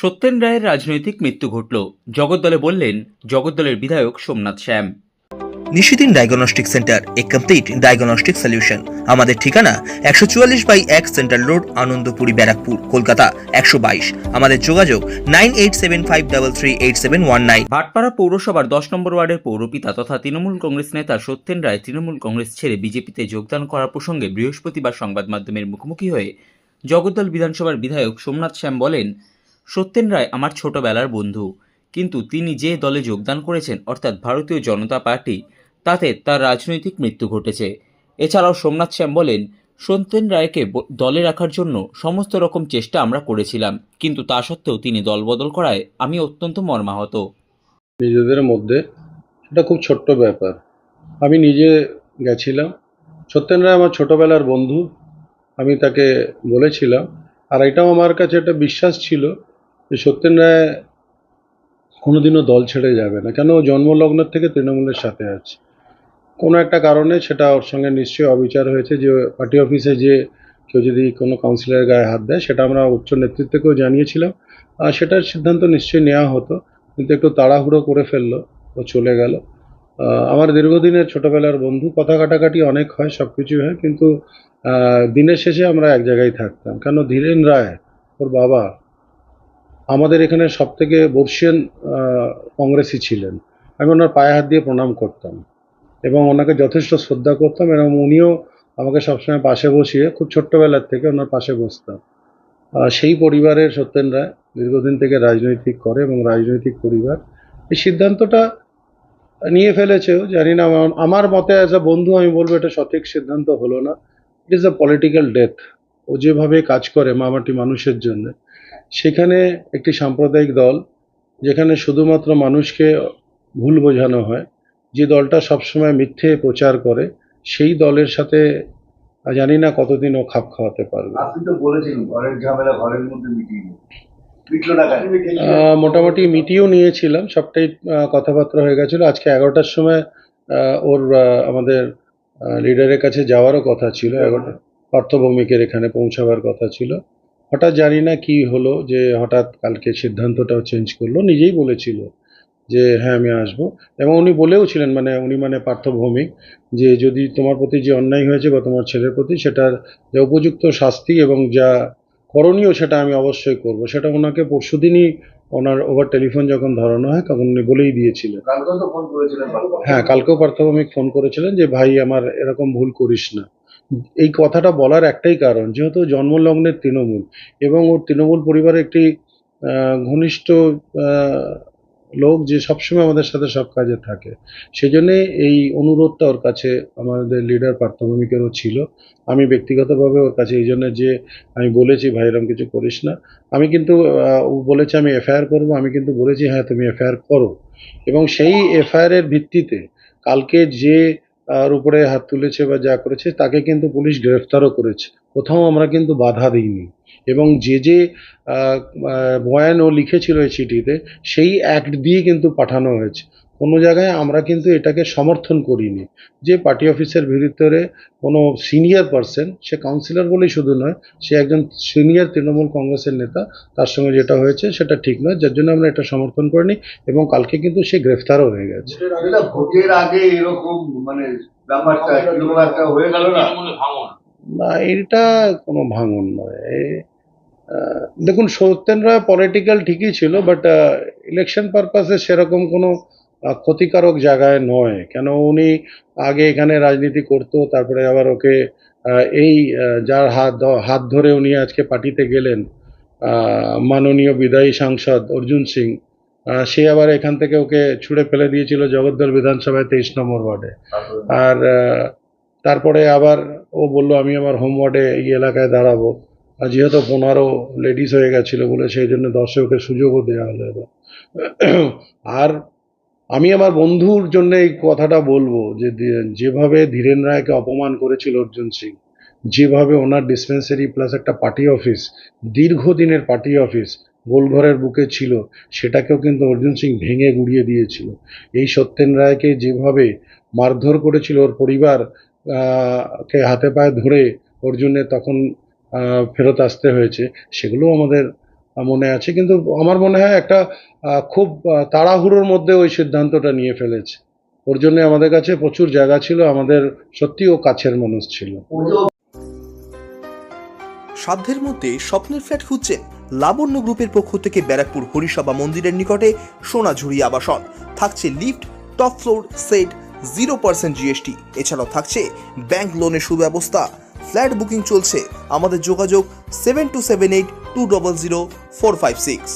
সত্যেন রায়ের রাজনৈতিক মৃত্যু ঘটল। জগদ্দলে বললেন জগদ্দলের বিধায়ক Somnath Shyam. Nishidin diagnostic centre a complete diagnostic solution. আমাদের ঠিকানা একশো চুয়াল্লিশ বাই এক সেন্ট্রাল রোড আনন্দপুরি ব্যারাকপুর কলকাতা একশো বাইশ। আমাদের যোগাযোগ nine eight seven five double three eight seven one nine. Bhatpara পৌরসভার দশ নম্বর ওয়ার্ডের পৌরপিতা তথা তৃণমূল কংগ্রেস নেতা সত্যেন রায় তৃণমূল কংগ্রেস ছেড়ে বিজেপিতে যোগদান করার প্রসঙ্গে বৃহস্পতিবার সংবাদ মাধ্যমের মুখোমুখি হয়ে জগদ্দল বিধানসভার বিধায়ক সোমনাথ শ্যাম বলেন সত্যেন রায় আমার ছোটবেলার বন্ধু। কিন্তু তিনি যে দলে যোগদান করেছেন, অর্থাৎ ভারতীয় জনতা পার্টি, তাতে তার রাজনৈতিক মৃত্যু ঘটেছে। এছাড়াও সোমনাথ শ্যাম বলেন, সত্যেন রায়কে দলে রাখার জন্য সমস্ত রকম চেষ্টা আমরা করেছিলাম, কিন্তু তা সত্ত্বেও তিনি দলবদল করায় আমি অত্যন্ত মর্মাহত। নিজেদের মধ্যে এটা খুব ছোট্ট ব্যাপার। আমি নিজে গেছিলাম। সত্যেন রায় আমার ছোটোবেলার বন্ধু। আমি তাকে বলেছিলাম। আর এটাও আমার কাছে একটা বিশ্বাস ছিল সত্যেন রায় কোনোদিনও দল ছেড়ে যাবে না। কেন? জন্মলগ্নের থেকে তৃণমূলের সাথে আছে। কোনো একটা কারণে সেটা ওর সঙ্গে নিশ্চয়ই অবিচার হয়েছে যে, পার্টি অফিসে যে কেউ যদি কোনো কাউন্সিলরের গায়ে হাত দেয়, সেটা আমরা উচ্চ নেতৃত্বকেও জানিয়েছিলাম। আর সেটার সিদ্ধান্ত নিশ্চয়ই নেওয়া হতো, কিন্তু একটু তাড়াহুড়ো করে ফেলল, ও চলে গেল। আমার দীর্ঘদিনের ছোটবেলার বন্ধু, কথা কাটাকাটি অনেক হয় সব কিছুই হয়, কিন্তু দিনের শেষে আমরা এক জায়গায় থাকতাম। কেন? ধীরেন রায়, ওর বাবা আমাদের এখানে সব থেকে বর্ষিয়ান কংগ্রেসই ছিলেন। আমি ওনার পায়ে হাত দিয়ে প্রণাম করতাম এবং ওনাকে যথেষ্ট শ্রদ্ধা করতাম এবং উনিও আমাকে সবসময় পাশে বসিয়ে খুব ছোট্টবেলার থেকে ওনার পাশে বসতাম। সেই পরিবারের সত্যেন রায় দীর্ঘদিন থেকে রাজনৈতিক করে এবং রাজনৈতিক পরিবার, এই সিদ্ধান্তটা নিয়ে ফেলেছেও, জানি না, আমার- আমার মতে অ্যাজ আ বন্ধু আমি বলব এটা সঠিক সিদ্ধান্ত হলো না। It is a political death ও যেভাবে কাজ করে মামাটি মানুষের জন্য। সেখানে একটি সাম্প্রদায়িক দল যেখানে শুধুমাত্র মানুষকে ভুল বোঝানো হয় যে দলটা সবসময় মিথ্যে প্রচার করে সেই দলের সাথে জানি না কতদিন ও খাপ খাওয়াতে পারবে। আপনি তো বলেছেন ঘরের ঝামেলা ঘরের মধ্যে মিটিয়ে নিন মিটলো না কেন? আহ, মোটামুটি মিটিয়েও নিয়েছিলাম সবটাই কথাবার্তা হয়ে গেছিল। আজকে এগারোটার সময় ওর আমাদের লিডারের কাছে যাওয়ারও কথা ছিল এগারোটা পার্থভৌমিকের এখানে পৌঁছাবার কথা ছিল। হঠাৎ জানি না কি হলো যে হঠাৎ কালকে সিদ্ধান্তটাও চেঞ্জ করল, নিজেই বলেছিল যে হ্যাঁ আমি আসব। এবং উনি বলেও ছিলেন মানে উনি মানে পার্থভৌমিক, যে যদি তোমার প্রতি যে অন্যায় হয়েছে বা তোমার ছেলের প্রতি, সেটার যা উপযুক্ত শাস্তি এবং যা করণীয় সেটা আমি অবশ্যই করব। সেটা ওনাকে পরশু দিনই ওনার ওভার টেলিফোন যখন ধরানো হয় তখন উনি বলেই দিয়েছিলেন। কালকেও তো ফোন করেছিলেন হ্যাঁ কালকেও প্রাথমিক ফোন করেছিলেন যে ভাই আমার এরকম ভুল করিস না। এই কথাটা বলার একটাই কারণ যেহেতু জন্মলগ্নের তৃণমূল এবং ওর তৃণমূল পরিবারের একটি ঘনিষ্ঠ লোক যে সবসময় আমাদের সাথে সব কাজে থাকে। সেই জন্যে এই অনুরোধটা ওর কাছে আমাদের লিডার পার্থভূমিকেরও ছিল। আমি ব্যক্তিগতভাবে ওর কাছে এই জন্য যে আমি বলেছি, ভাই এরকম কিছু করিস না। আমি কিন্তু ও বলেছে, আমি এফআইআর করব। আমি কিন্তু বলেছি হ্যাঁ তুমি এফআইআর করো। এবং সেই এফআইআর এর ভিত্তিতে কালকে যে আর উপরে হাত তুলেছে বা যা করেছে, তাকে কিন্তু পুলিশ গ্রেফতারও করেছে। কোথাও আমরা কিন্তু বাধা দিইনি। এবং যে যে বয়ান ও লিখেছিল এই চিঠিতে, সেই অ্যাক্ট দিয়ে কিন্তু পাঠানো হয়েছে। কোনো জায়গায় আমরা কিন্তু এটাকে সমর্থন করিনি। যে পার্টি অফিসের ভিতরে কোনো সিনিয়র পার্সন সে কাউন্সিলর বলেই শুধু নয় সে একজন সিনিয়র তৃণমূল কংগ্রেসের নেতা তার সঙ্গে যেটা হয়েছে সেটা ঠিক নয় যার জন্য আমরা এটা সমর্থন করিনি এবং কালকে কিন্তু সে গ্রেফতারও হয়ে গেছে। ভোটের আগে এরকম মানে ব্যাপারটা হয়ে গেল না? না এটা কোনো ভাঙন নয়। দেখুন সত্যেন রায় পলিটিক্যাল ঠিকই ছিল বাট ইলেকশন পারপাসে সেরকম কোনো ক্ষতিকারক জায়গায় নয়। কেন উনি আগে এখানে রাজনীতি করতো, তারপরে আবার ওকে এই যার হাত হাত ধরে উনি আজকে পার্টিতে গেলেন মাননীয় বিদায়ী সাংসদ অর্জুন সিং সে আবার এখান থেকে ওকে ছুড়ে ফেলে দিয়েছিল জগদ্দল বিধানসভায় তেইশ নম্বর ওয়ার্ডে। আর তারপরে আবার ও বলল, আমি আমার হোম ওয়ার্ডে এই এলাকায় দাঁড়াবো। যেহেতু পনেরো লেডিস হয়ে গেছিল বলে, সেই জন্য দর্শককে সুযোগও দেওয়া হলো আর আমি আমার বন্ধুর জন্য এই কথাটা বলব যে যেভাবে ধীরেন রায়কে অপমান করেছিল অর্জুন সিং, যেভাবে ওনার ডিসপেন্সারি প্লাস একটা পার্টি অফিস দীর্ঘদিনের পার্টি অফিস গোলঘরের বুকে ছিল, সেটাকেও কিন্তু অর্জুন সিং ভেঙে গুড়িয়ে দিয়েছিল। এই সত্যেন রায়কে যেভাবে মারধর করেছিল ওর পরিবার কে হাতে পায়ে ধরে অর্জুনের তখন ফেরত আসতে হয়েছে সেগুলো আমাদের মনে আছে, কিন্তু আমার মনে হয় একটা খুব তাড়াহুড়োর মধ্যে ওই সিদ্ধান্তটা নিয়ে ফেলেছে। ওর জন্য আমাদের কাছে প্রচুর জায়গা ছিল, আমাদের সত্যি ও কাছের মানুষ ছিল। সাধ্যের মধ্যে স্বপ্নের ফ্ল্যাট খুঁজছেন লাবণ্য গ্রুপের পক্ষ থেকে ব্যারাকপুর হরিসভা মন্দিরের নিকটে সোনাঝুরি আবাসন। থাকছে lift, top floor, set, zero percent GST. এছাড়াও থাকছে ব্যাংক লোনের সুব্যবস্থা। ফ্ল্যাট বুকিং চলছে। আমাদের যোগাযোগ seven two seven eight two double zero four five six